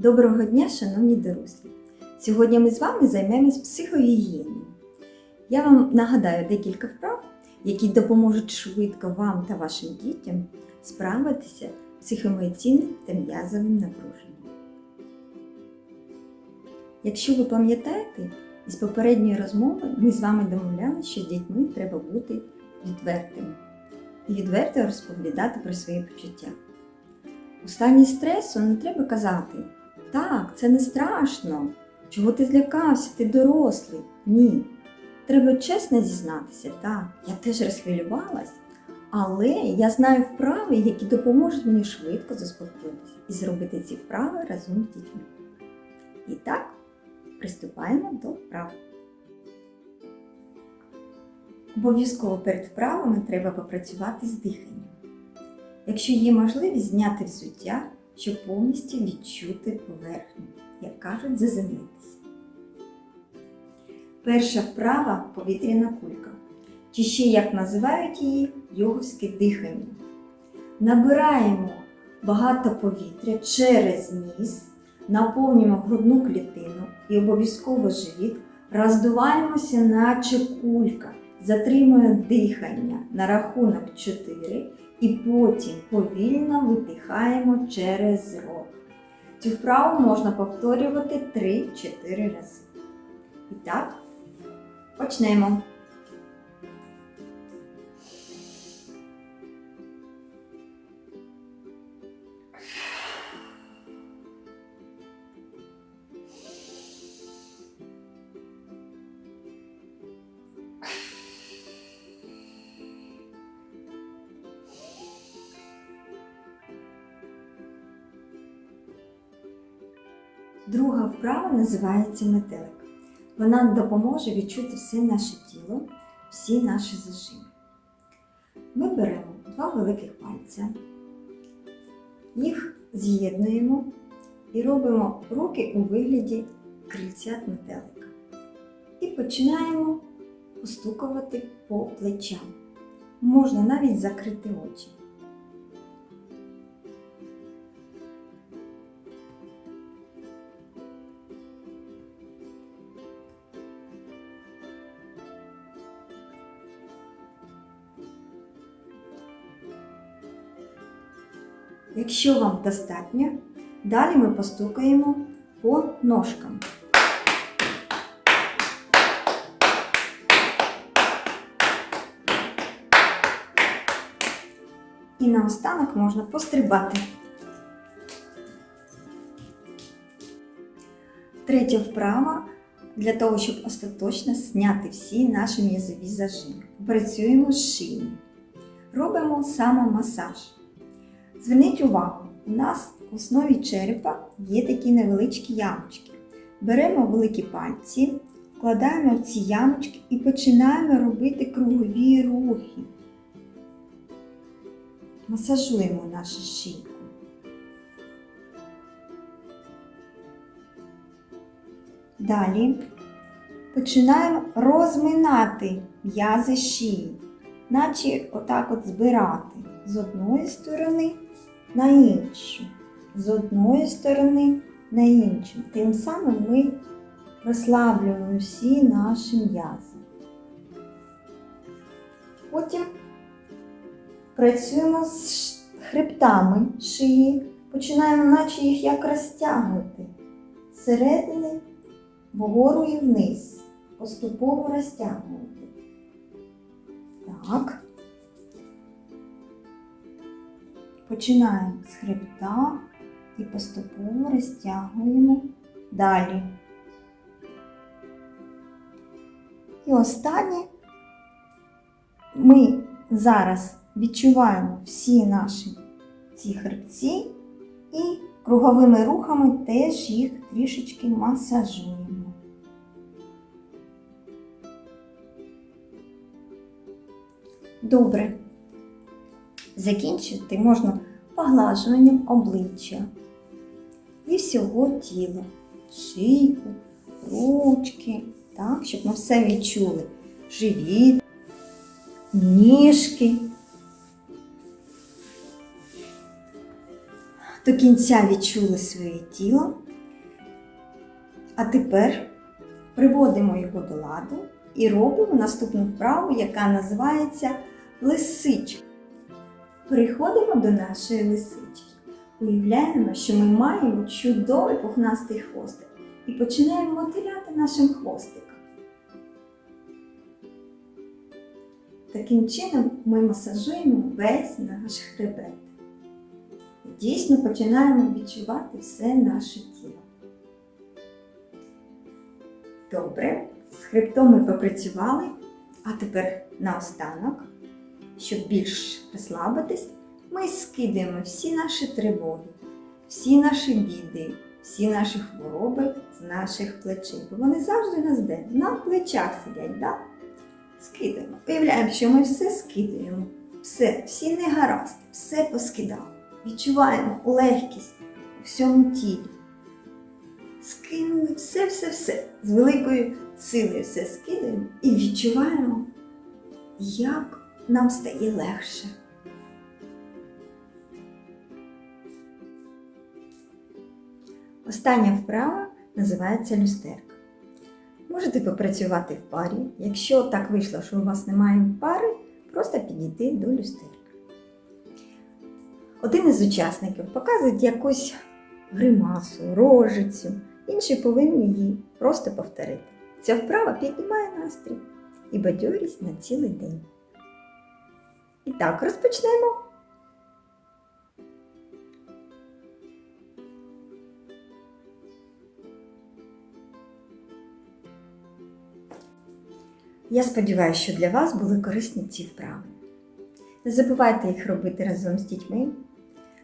Доброго дня, шановні дорослі! Сьогодні ми з вами займемось психогігієною. Я вам нагадаю декілька вправ, які допоможуть швидко вам та вашим дітям справитися з психоемоційним та м'язовим напруженням. Якщо ви пам'ятаєте, із попередньої розмови ми з вами домовлялися, що з дітьми треба бути відвертими і відверто розповідати про свої почуття. У стані стресу не треба казати, так, це не страшно. Чого ти злякався, ти дорослий? Ні. Треба чесно зізнатися, так, я теж розхвилювалась, але я знаю вправи, які допоможуть мені швидко заспокоїтися і зробити ці вправи разом з дітьми. І так, приступаємо до вправ. Обов'язково перед вправами треба попрацювати з диханням. Якщо є можливість зняти взуття, щоб повністю відчути поверхню, як кажуть, заземлитися. Перша вправа повітряна кулька. Чи ще як називають її йоговське дихання. Набираємо багато повітря через ніс, наповнюємо грудну клітину і обов'язково живіт, роздуваємося, наче кулька, затримуємо дихання на рахунок 4 і потім повільно видихаємо через рот. Цю вправу можна повторювати 3-4 рази. І так, почнемо. Друга вправа називається метелик. Вона допоможе відчути все наше тіло, всі наші зажими. Ми беремо два великих пальця, їх з'єднуємо і робимо руки у вигляді крильцят метелика. І починаємо постукувати по плечам. Можна навіть закрити очі. Якщо вам достатньо, далі ми постукаємо по ножкам. І наостанок можна пострибати. Третя вправа для того, щоб остаточно зняти всі наші м'язові зажими. Працюємо з шиєю. Робимо самомасаж. Зверніть увагу, у нас в основі черепа є такі невеличкі ямочки. Беремо великі пальці, вкладаємо в ці ямочки і починаємо робити кругові рухи. Масажуємо нашу шийку. Далі починаємо розминати м'язи шиї, наче отак от збирати з одної сторони на іншу, з одної сторони на іншу. Тим самим ми розслаблюємо всі наші м'язи. Потім працюємо з хребтами шиї, починаємо наче їх як розтягнути зсередини вгору і вниз, поступово розтягувати. Так. Починаємо з хребта і поступово розтягуємо далі. І останнє ми зараз відчуваємо всі наші ці хребці і круговими рухами теж їх трішечки масажуємо. Добре. Закінчити можна поглажуванням обличчя і всього тіла, шийку, ручки, так, щоб ми все відчули. Живіт, ніжки. До кінця відчули своє тіло А тепер приводимо його до ладу і робимо наступну вправу, яка називається лисичка. Переходимо до нашої лисички. Уявляємо, що ми маємо чудовий пухнастий хвостик і починаємо мотиляти нашим хвостиком. Таким чином ми масажуємо весь наш хребет. І дійсно починаємо відчувати все наше тіло. Добре, з хребтом ми попрацювали, а тепер наостанок, щоб більш розслабитись, ми скидаємо всі наші тривоги, всі наші біди, всі наші хвороби з наших плечей. Бо вони завжди нас де? На плечах сидять, да? Скидаємо. Уявляємо, що ми все скидаємо. Все, всі негаразди, все поскидали. Відчуваємо легкість у всьому тілі. Скинули все-все-все. З великою силою все скидаємо і відчуваємо, як нам стає легше. Остання вправа називається люстерка. Можете попрацювати в парі. Якщо так вийшло, що у вас немає пари, просто підійти до люстерки. Один із учасників показує якусь гримасу, рожицю, інші повинні її просто повторити. Ця вправа піднімає настрій і бадьорість на цілий день. І так, розпочнемо. Я сподіваюся, що для вас були корисні ці вправи. Не забувайте їх робити разом з дітьми,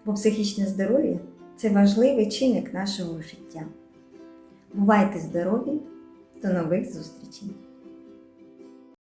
бо психічне здоров'я це важливий чинник нашого життя. Бувайте здорові! До нових зустрічей!